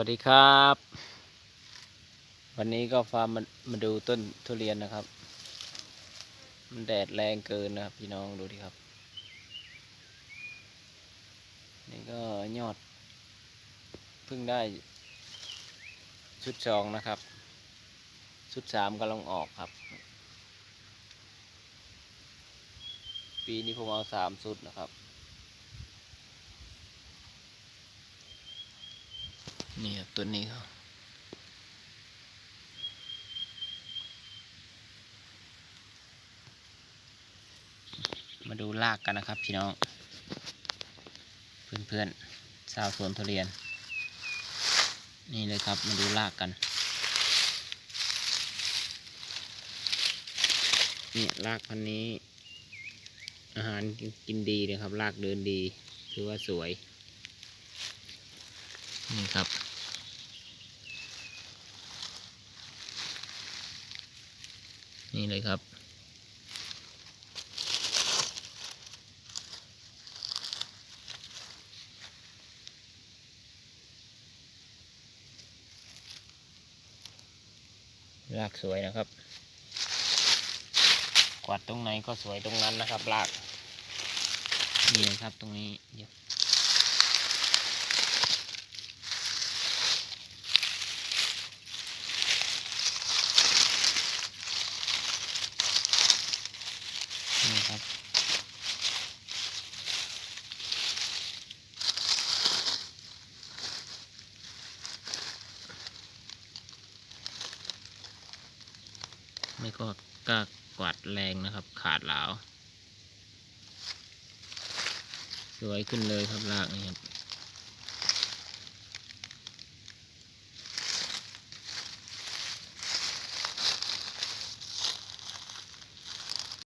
วัสดีครับ วันนี้ก็ฟาร์มมามาดูต้นทุเรียนนะครับ มันแดดแรงเกินนะครับ พี่น้องดูดิครับ นี่ก็ยอดเพิ่งได้ ชุดสองนะครับ ชุดสามกำลังออกครับ ปีนี้ผมเอาสามชุดนะครับ นี่ครับตัวนี้ครับมาดูรากกันนะครับพี่น้อง เพื่อนๆชาวสวนทุเรียน นี่เลยครับมาดูรากกัน นี่รากพันนี้ อาหารกินดีเลยครับรากเดินดี ถือว่าสวย นี่ครับ นี่เลยครับ รากสวยนะครับ กวาดตรงไหนก็สวยตรงนั้นนะครับราก นี่นะครับตรงนี้เดี๋ยว นี่ครับ ไม่ก็กล้ากวาดแรงนะครับ ขาดหลาว สวยขึ้นเลยครับรากนี่ครับ